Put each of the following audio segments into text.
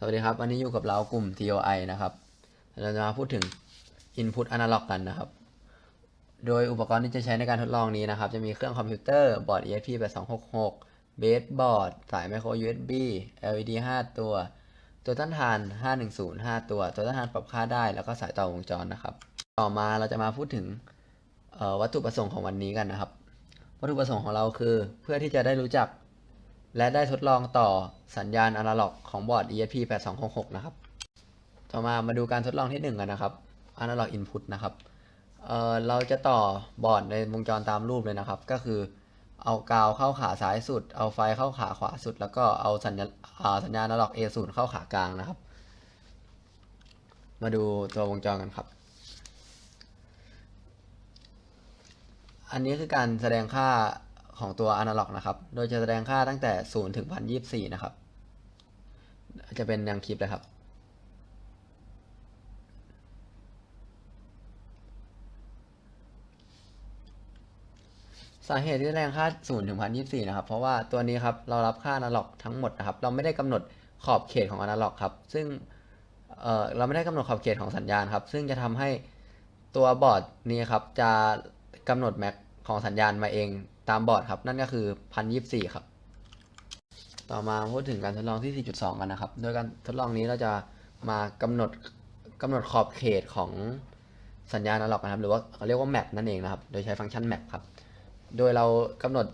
สวัสดีครับ วันนี้อยู่กับเรากลุ่ม TOI นะครับ เราจะมาพูดถึง Input Analog กันนะครับ โดยอุปกรณ์ที่จะใช้ในการทดลองนี้นะครับ จะมีเครื่องคอมพิวเตอร์ บอร์ด ESP 8266 เบสบอร์ด สายไมโคร USB LED 5 ตัว ตัวต้านทาน 510 5ตัว ตัวต้านทานปรับค่าได้ แล้วก็สายต่อวงจรนะครับ ต่อมาเราจะมาพูดถึงวัตถุประสงค์ของวันนี้กันนะครับ วัตถุประสงค์ของเราคือ เพื่อที่จะได้รู้จัก และได้ทดลองต่อสัญญาณอนาล็อกของบอร์ด ESP 8266 นะครับ ต่อมามาดูการทดลองที่ 1 กันนะครับ Analog Input นะครับเเราจะต่อบอร์ดในวงจรตามรูปเลยนะครับ ก็คือเอากาวเข้าขาซ้ายสุด เอาไฟเข้าขาขวาสุด แล้วก็เอาสัญญาอ่าสัญญาณอนาล็อก A0 เข้าขากลางนะครับ มาดูตัววงจรกันครับ อันนี้คือการแสดงค่า ของตัวอนาล็อกนะครับ โดยจะแสดงค่าตั้งแต่ 0 ถึง 1024 นะครับ จะเป็นยังคลิปเลยครับ สาเหตุที่แสดงค่า 0 ถึง 1024 นะครับ เพราะว่าตัวนี้ครับ เรารับค่าอนาล็อกทั้งหมดนะครับ เราไม่ได้กำหนดขอบเขตของอนาล็อกครับ ซึ่งเเราไม่ได้กำหนดขอบเขตของสัญญาณครับ ซึ่งจะทำให้ตัวบอร์ดนี้ครับ จะกำหนดแม็กของสัญญาณมาเอง ตามบอร์ดครับ นั่นก็คือ1024ครับ ต่อมาพูดถึงการทดลองที่ 4.2 กันนะครับ โดยการทดลองนี้เราจะมากำหนดกำหนดขอบเขตของสัญญาณอนาล็อกนะครับ หรือว่าเขาเรียกว่าแมปนั่นเองนะครับ โดยใช้ฟังก์ชันแมปครับ โดยเรากำหนด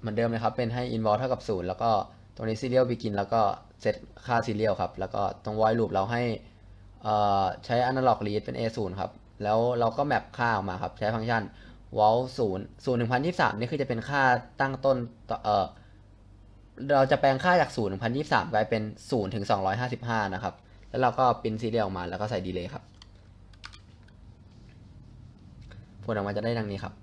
เหมือนเดิมเลยครับ เป็นให้ involve เท่ากับ 0 แล้วก็ตรงนี้ serial begin แล้วก็เซตค่า serial ครับ แล้วก็ตรง void loop เราให้ใช้ analog read เป็น a0 ครับ แล้วเราก็แมปค่าออกมาครับ ใช้ฟังก์ชัน vol 0 0ถึง1023นี่คือจะเป็นค่าตั้งต้นตเออเราจะแปลงค่าจาก0ถึง1023กลายเป็น0ถึง255นะครับ แล้วเราก็ปริ้นซีเรียลออกมาแล้วก็ใส่ดีเลย์ครับ ผลออกมาจะได้ดังนี้ครับ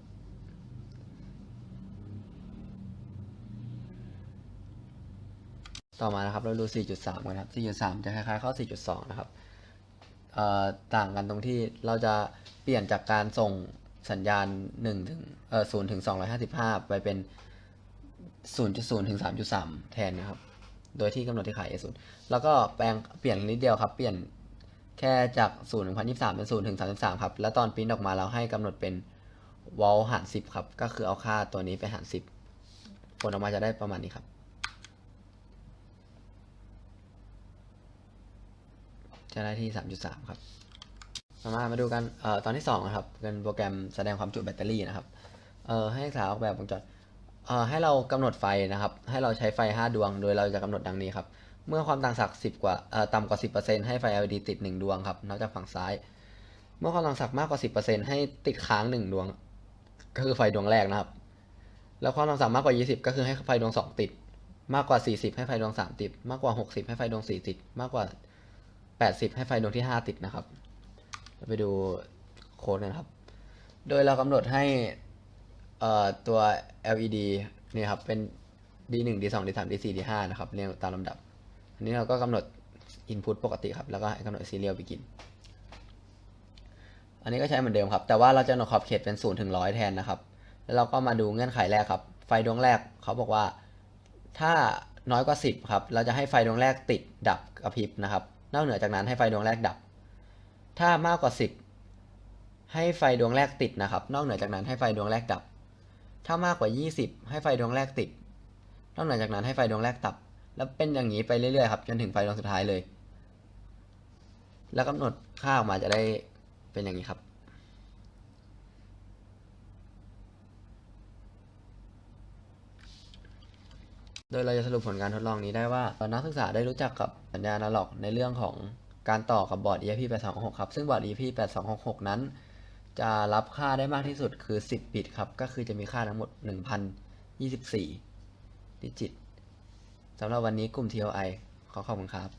ต่อมานะครับเราดู 4.3 กันครับ 4.3 จะคล้ายๆข้อ 4.2 นะครับต่างกันตรงที่เราจะเปลี่ยนจากการส่ง สัญญาณ1ถึงเอ่อ0ถึง255ไปเป็น0.0ถึง3.3แทนนะครับ โดยที่กำหนดที่ขาย A0 แล้วก็แปลงเปลี่ยนนิดเดียวครับ เปลี่ยนแค่จาก0ถึง1023เป็น0ถึง33ครับ แล้วตอนปริ้นออกมาเราให้กำหนดเป็น wall หาร10ครับ ก็คือเอาค่าตัวนี้ไปหาร10ผลออกมาจะได้ประมาณนี้ครับจะได้ที่3.3ครับ ต่อมามาดูกันเอ่อตอนที่2นะครับเป็นโปรแกรมแสดงความจุแบตเตอรี่นะครับเอ่อให้ศึกษาออกแบบวงจรเอ่อให้เรากำหนดไฟนะครับ ให้เราใช้ไฟ 5 ดวง โดยเราจะกำหนดดังนี้ครับ เมื่อความต่างศักย์10 กว่าเอ่อต่ำกว่า 10%ให้ไฟ LED ติด 1 ดวงครับนอกจากฝั่งซ้าย เมื่อความต่างศักย์มากกว่า 10%ให้ติดค้าง 1 ดวง ก็คือไฟดวงแรกนะครับ แล้วความต่างศักย์มากกว่า 20 ก็คือให้ไฟดวง 2 ติด มากกว่า 40 ให้ไฟดวง3ติด มากกว่า 60 ให้ไฟดวง4ติด มากกว่า 80 ให้ไฟดวงที่ 5 ติดนะครับ เราไปดูโค้ดกันครับ โดยเรากำหนดให้ตัว LED นี่ครับ เป็น D1 D2 D3 D4 D5 นะครับ เรียงตามลำดับ อันนี้เราก็กำหนด input ปกติครับ แล้วก็ให้กำหนด serial begin อันนี้ก็ใช้เหมือนเดิมครับ แต่ว่าเราจะกำหนดขอบเขตเป็น 0 ถึง 100 แทนนะครับ แล้วเราก็มาดูเงื่อนไขแรกครับ ไฟดวงแรกเขาบอกว่า ถ้าน้อยกว่า 10 ครับ เราจะให้ไฟดวงแรกติดดับกระพริบนะครับ นอกเหนือจากนั้นให้ไฟดวงแรกดับ ถ้ามากกว่า 10 ให้ไฟดวงแรกติดนะครับ นอกเหนือจากนั้นให้ไฟดวงแรกดับ ถ้ามากกว่า 20 ให้ไฟดวงแรกติด นอกเหนือจากนั้นให้ไฟดวงแรกดับ แล้วเป็นอย่างนี้ไปเรื่อยๆครับจนถึงไฟดวงสุดท้ายเลย แล้วกำหนดค่าออกมาจะได้เป็นอย่างนี้ครับโดยเราจะสรุปผลการทดลองนี้ได้ว่านักศึกษาได้รู้จักกับสัญญาณอนาล็อกในเรื่องของ การต่อกับบอร์ด ESP 8266ครับ ซึ่งบอร์ด ESP 8266นั้น จะรับค่าได้มากที่สุดคือ 10 บิตครับ ก็คือจะมีค่าทั้งหมด 1024 ดิจิตสำหรับวันนี้กลุ่ม TOI ขอขอบคุณครับ